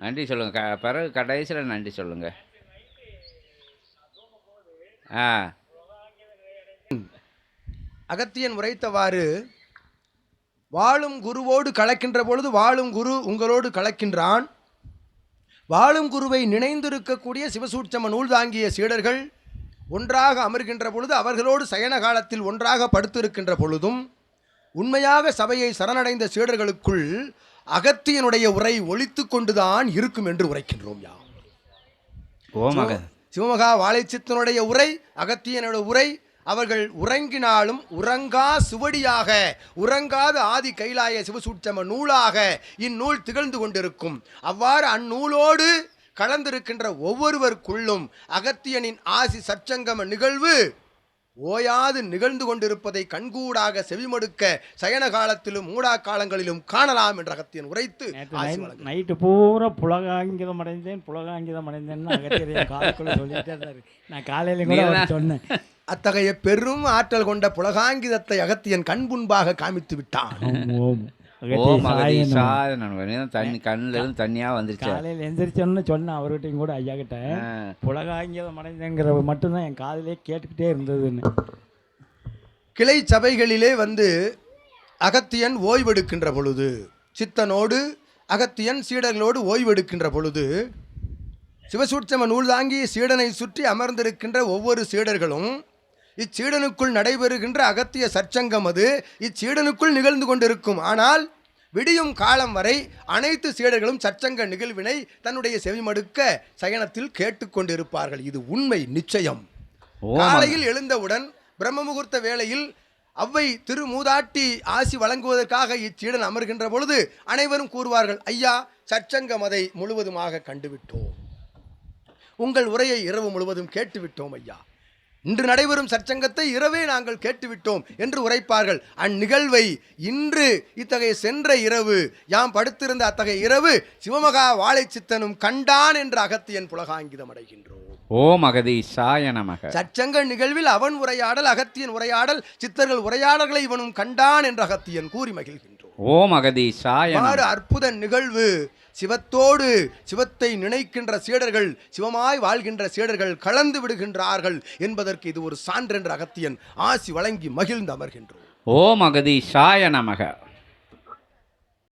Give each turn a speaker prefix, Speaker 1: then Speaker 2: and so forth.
Speaker 1: நன்றி சொல்லுங்கள் க பிறகு கடைசியில் நன்றி சொல்லுங்கள் ஆ.
Speaker 2: அகத்தியன் உரைத்தவாறு வாழும் குருவோடு கலக்கின்ற பொழுது வாழும் குரு உங்களோடு கலக்கின்றான். வாழும் குருவை நினைந்திருக்கக்கூடிய சிவசூட்சம நூல் தாங்கிய சீடர்கள் ஒன்றாக அமர்கின்ற பொழுது அவர்களோடு சயன காலத்தில் ஒன்றாக படுத்திருக்கின்ற பொழுதும் உண்மையாக சபையை சரணடைந்த சீடர்களுக்குள் அகத்தியனுடைய உரை ஒலித்து கொண்டுதான் இருக்கும் என்று உரைக்கின்றோம் யாம்.
Speaker 1: ஓமக
Speaker 2: சிவமகா வாழைச்சித்தனுடைய உரை அகத்தியனுடைய உரை அவர்கள் உறங்கினாலும் உறங்கா சுவடியாக உறங்காத ஆதி கைலாய சிவசூட்சம நூலாக இந்நூல் திகழ்ந்து கொண்டிருக்கும். அவ்வாறு அந்நூலோடு கலந்திருக்கின்ற ஒவ்வொருவருக்குள்ளும் அகத்தியனின் ஆசி சற்சங்கம நிகழ்வு ஓயாது நிகழ்ந்து கொண்டிருப்பதை கண்கூடாக செவிமடுக்க சயன காலத்திலும் மூடா காலங்களிலும் காணலாம் என்று அகத்தியன் உரைத்து.
Speaker 3: நைட்டு பூரா புலகாங்கிதம் அடைந்தேன் புலகாங்கிதம் இருந்தாரு. நான் காலையில கூட சொன்னேன்.
Speaker 2: அத்தகைய பெரும் ஆற்றல் கொண்ட புலகாங்கிதத்தை அகத்தியன் கண்புண்பாக காமித்து விட்டான்.
Speaker 3: சாய நமः.
Speaker 1: சாய தண்ணி கண்ணில் இருந்து தண்ணியாக வந்துருச்சு
Speaker 3: காலையில் எந்திரிச்சோன்னு சொன்னேன் அவர்கிட்டையும் கூட ஐயா கிட்ட
Speaker 1: ஆ.
Speaker 3: புலகாங்கிதம் அடைந்தேங்கிற மட்டும்தான் என் காதிலே கேட்டுக்கிட்டே இருந்ததுன்னு
Speaker 2: கிளை சபைகளிலே வந்து அகத்தியன் ஓய்வெடுக்கின்ற பொழுது சித்தனோடு அகத்தியன் சீடர்களோடு ஓய்வெடுக்கின்ற பொழுது சிவசூட்சம நூல் தாங்கி சீடனை சுற்றி அமர்ந்திருக்கின்ற ஒவ்வொரு சீடர்களும் இச்சீடனுக்குள் நடைபெறுகின்ற அகத்திய சற்சங்கம் அது. இச்சீடனுக்குள் நிகழ்ந்து கொண்டிருக்கும். ஆனால் விடியும் காலம் வரை அனைத்து சீடர்களும் சற்சங்க நிகழ்வினை தன்னுடைய செவிமடுக்க சயனத்தில் கேட்டுக்கொண்டிருப்பார்கள் இது உண்மை நிச்சயம். காலையில் எழுந்தவுடன் பிரம்ம முகூர்த்த வேளையில் அவ்வை திருமூதாட்டி ஆசி வழங்குவதற்காக இச்சீடன் அமர்கின்ற பொழுது அனைவரும் கூறுவார்கள் ஐயா சற்சங்கம் அதை முழுவதுமாக கண்டுவிட்டோம். உங்கள் உரையை இரவு முழுவதும் கேட்டுவிட்டோம் ஐயா. இன்று நடைபெறும் சற்சங்கத்தை இரவே நாங்கள் கேட்டுவிட்டோம் என்று உரைப்பார்கள். அந்நிகழ்வை இன்று இத்தகைய சென்ற இரவு யாம் படுத்திருந்த அத்தகைய இரவு சிவமகா வாழைச்சித்தனும் கண்டான் என்று அகத்தியன் புலகாங்கிதம் அடைகின்றோம்.
Speaker 1: ஓம் அகதி சாய நமக.
Speaker 2: சச்சங்க நிகழ்வில் அவன் உரையாடல் அகத்தியன் உரையாடல் சித்தர்கள் உரையாடல்களை இவனும் கண்டான் என்று அகத்தியன் கூறி மகிழ்கின்றோம்
Speaker 1: ஓம் அகதி சாய
Speaker 2: இவ்வாறு
Speaker 1: நமக
Speaker 2: அற்புத நிகழ்வு. சிவத்தோடு சிவத்தை நினைக்கின்ற சீடர்கள் சிவமாய் வாழ்கின்ற சீடர்கள் கலந்து விடுகின்றார்கள் என்பதற்கு இது ஒரு சான்றென்ற அகத்தியன் ஆசி வழங்கி மகிழ்ந்து அமர்கின்றோம்.
Speaker 1: ஓம் அகதி சாய நமக.